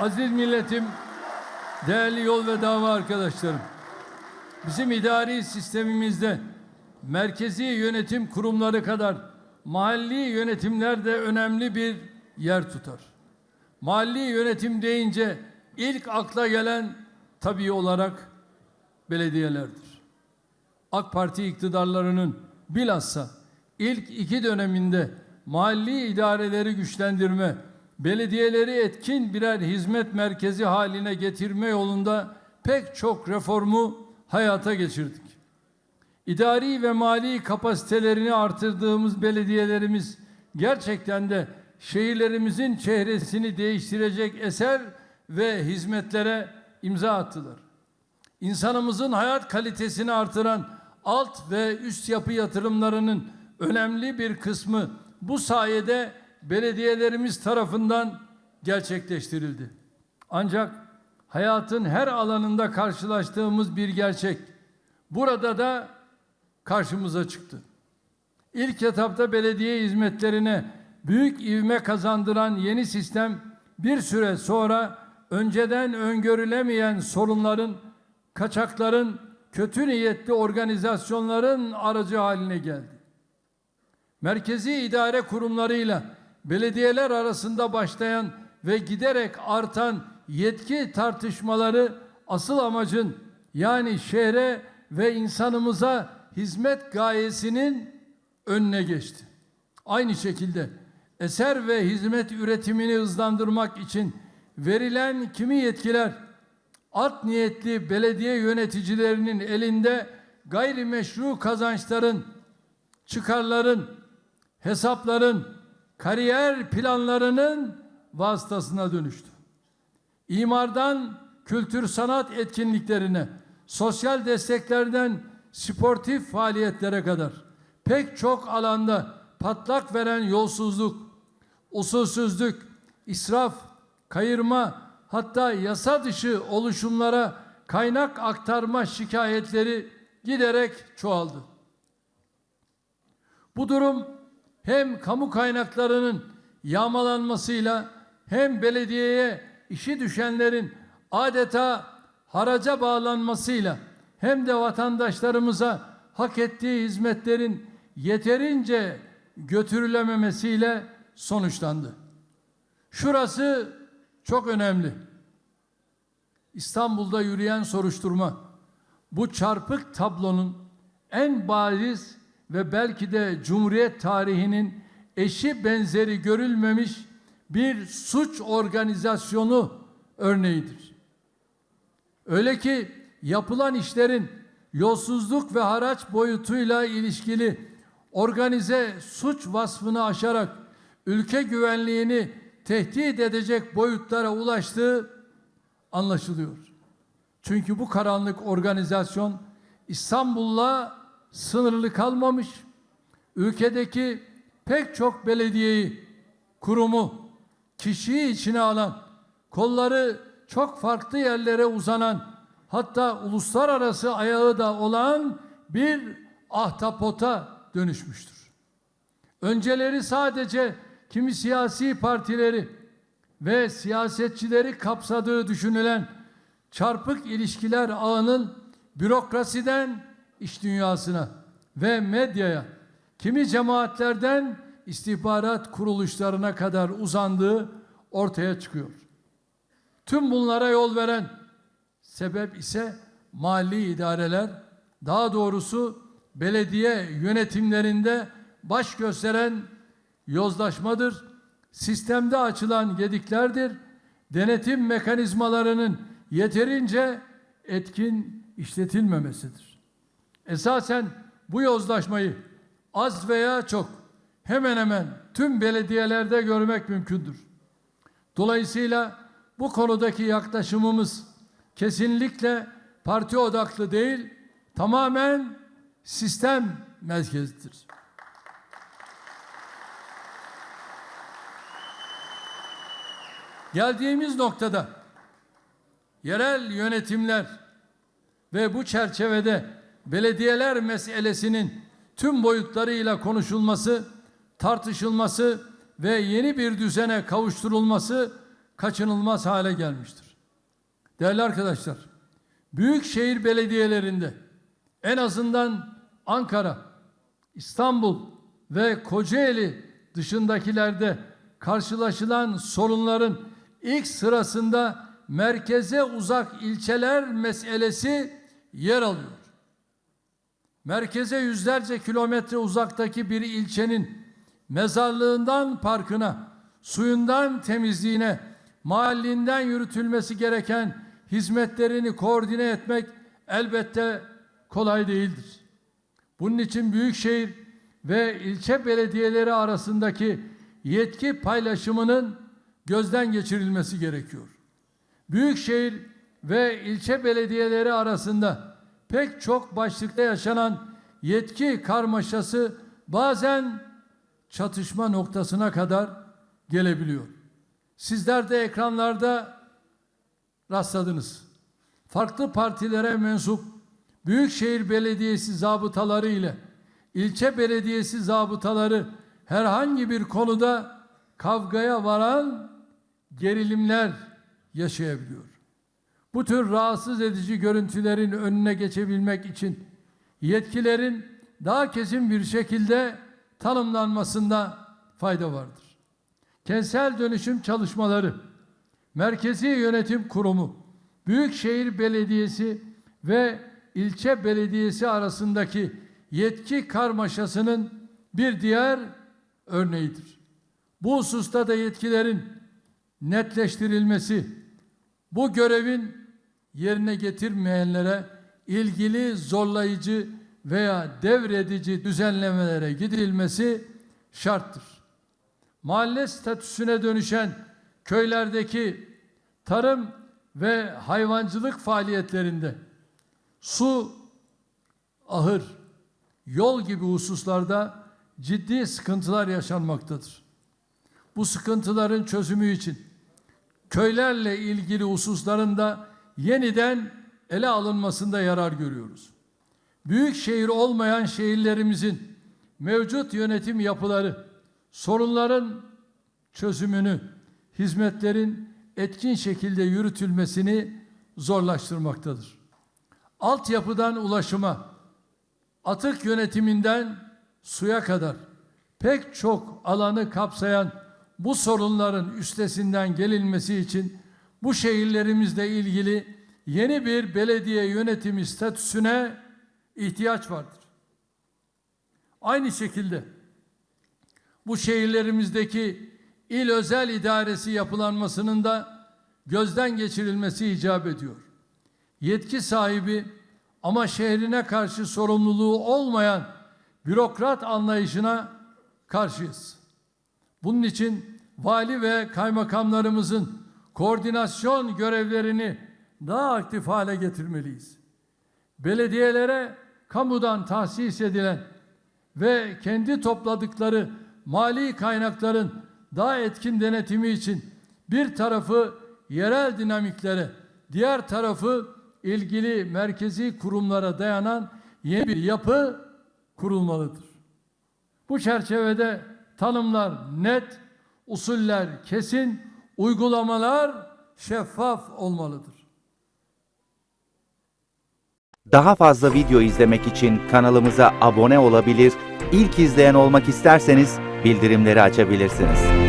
Aziz milletim, değerli yol ve dava arkadaşlarım. Bizim idari sistemimizde merkezi yönetim kurumları kadar mahalli yönetimler de önemli bir yer tutar. Mahalli yönetim deyince ilk akla gelen tabii olarak belediyelerdir. AK Parti iktidarlarının bilhassa ilk iki döneminde mahalli idareleri güçlendirme, belediyeleri etkin birer hizmet merkezi haline getirme yolunda pek çok reformu hayata geçirdik. İdari ve mali kapasitelerini artırdığımız belediyelerimiz gerçekten de şehirlerimizin çehresini değiştirecek eser ve hizmetlere imza attılar. İnsanımızın hayat kalitesini artıran alt ve üst yapı yatırımlarının önemli bir kısmı bu sayede belediyelerimiz tarafından gerçekleştirildi. Ancak hayatın her alanında karşılaştığımız bir gerçek burada da karşımıza çıktı. İlk etapta belediye hizmetlerine büyük ivme kazandıran yeni sistem bir süre sonra önceden öngörülemeyen sorunların, kaçakların, kötü niyetli organizasyonların aracı haline geldi. Merkezi idare kurumlarıyla belediyeler arasında başlayan ve giderek artan yetki tartışmaları asıl amacın yani şehre ve insanımıza hizmet gayesinin önüne geçti. Aynı şekilde eser ve hizmet üretimini hızlandırmak için verilen kimi yetkiler art niyetli belediye yöneticilerinin elinde gayrimeşru kazançların, çıkarların, hesapların, kariyer planlarının vasıtasına dönüştü. İmardan kültür sanat etkinliklerine, sosyal desteklerden sportif faaliyetlere kadar pek çok alanda patlak veren yolsuzluk, usulsüzlük, israf, kayırma hatta yasa dışı oluşumlara kaynak aktarma şikayetleri giderek çoğaldı. Bu durum hem kamu kaynaklarının yağmalanmasıyla hem belediyeye işi düşenlerin adeta haraca bağlanmasıyla hem de vatandaşlarımıza hak ettiği hizmetlerin yeterince götürülememesiyle sonuçlandı. Şurası çok önemli. İstanbul'da yürüyen soruşturma bu çarpık tablonun en bariz ve belki de Cumhuriyet tarihinin eşi benzeri görülmemiş bir suç organizasyonu örneğidir. Öyle ki yapılan işlerin yolsuzluk ve haraç boyutuyla ilişkili organize suç vasfını aşarak ülke güvenliğini tehdit edecek boyutlara ulaştığı anlaşılıyor. Çünkü bu karanlık organizasyon İstanbul'la sınırlı kalmamış, ülkedeki pek çok belediyeyi, kurumu, kişiyi içine alan, kolları çok farklı yerlere uzanan, hatta uluslararası ayağı da olan bir ahtapota dönüşmüştür. Önceleri sadece kimi siyasi partileri ve siyasetçileri kapsadığı düşünülen çarpık ilişkiler ağının bürokrasiden iş dünyasına ve medyaya, kimi cemaatlerden istihbarat kuruluşlarına kadar uzandığı ortaya çıkıyor. Tüm bunlara yol veren sebep ise mali idareler, daha doğrusu belediye yönetimlerinde baş gösteren yozlaşmadır, sistemde açılan gediklerdir, denetim mekanizmalarının yeterince etkin işletilmemesidir. Esasen bu yozlaşmayı az veya çok hemen hemen tüm belediyelerde görmek mümkündür. Dolayısıyla bu konudaki yaklaşımımız kesinlikle parti odaklı değil, tamamen sistem merkezlidir. Geldiğimiz noktada yerel yönetimler ve bu çerçevede belediyeler meselesinin tüm boyutlarıyla konuşulması, tartışılması ve yeni bir düzene kavuşturulması kaçınılmaz hale gelmiştir. Değerli arkadaşlar, büyükşehir belediyelerinde en azından Ankara, İstanbul ve Kocaeli dışındakilerde karşılaşılan sorunların ilk sırasında merkeze uzak ilçeler meselesi yer alıyor. Merkeze yüzlerce kilometre uzaktaki bir ilçenin mezarlığından parkına, suyundan temizliğine, mahallinden yürütülmesi gereken hizmetlerini koordine etmek elbette kolay değildir. Bunun için büyükşehir ve ilçe belediyeleri arasındaki yetki paylaşımının gözden geçirilmesi gerekiyor. Büyükşehir ve ilçe belediyeleri arasında pek çok başlıkta yaşanan yetki karmaşası bazen çatışma noktasına kadar gelebiliyor. Sizler de ekranlarda rastladınız. Farklı partilere mensup Büyükşehir Belediyesi zabıtaları ile ilçe belediyesi zabıtaları herhangi bir konuda kavgaya varan gerilimler yaşayabiliyor. Bu tür rahatsız edici görüntülerin önüne geçebilmek için yetkilerin daha kesin bir şekilde tanımlanmasında fayda vardır. Kentsel dönüşüm çalışmaları, Merkezi Yönetim Kurumu, Büyükşehir Belediyesi ve ilçe belediyesi arasındaki yetki karmaşasının bir diğer örneğidir. Bu hususta da yetkilerin netleştirilmesi, bu görevin yerine getirmeyenlere ilgili zorlayıcı veya devredici düzenlemelere gidilmesi şarttır. Mahalle statüsüne dönüşen köylerdeki tarım ve hayvancılık faaliyetlerinde su, ahır, yol gibi hususlarda ciddi sıkıntılar yaşanmaktadır. Bu sıkıntıların çözümü için köylerle ilgili hususların da yeniden ele alınmasında yarar görüyoruz. Büyük şehir olmayan şehirlerimizin mevcut yönetim yapıları sorunların çözümünü, hizmetlerin etkin şekilde yürütülmesini zorlaştırmaktadır. Altyapıdan ulaşıma, atık yönetiminden suya kadar pek çok alanı kapsayan bu sorunların üstesinden gelinmesi için bu şehirlerimizle ilgili yeni bir belediye yönetimi statüsüne ihtiyaç vardır. Aynı şekilde bu şehirlerimizdeki il özel idaresi yapılanmasının da gözden geçirilmesi icap ediyor. Yetki sahibi ama şehrine karşı sorumluluğu olmayan bürokrat anlayışına karşıyız. Bunun için vali ve kaymakamlarımızın koordinasyon görevlerini daha aktif hale getirmeliyiz. Belediyelere kamudan tahsis edilen ve kendi topladıkları mali kaynakların daha etkin denetimi için bir tarafı yerel dinamiklere, diğer tarafı ilgili merkezi kurumlara dayanan yeni bir yapı kurulmalıdır. Bu çerçevede tanımlar net, usuller kesin, uygulamalar şeffaf olmalıdır. Daha fazla video izlemek için kanalımıza abone olabilir, ilk izleyen olmak isterseniz bildirimleri açabilirsiniz.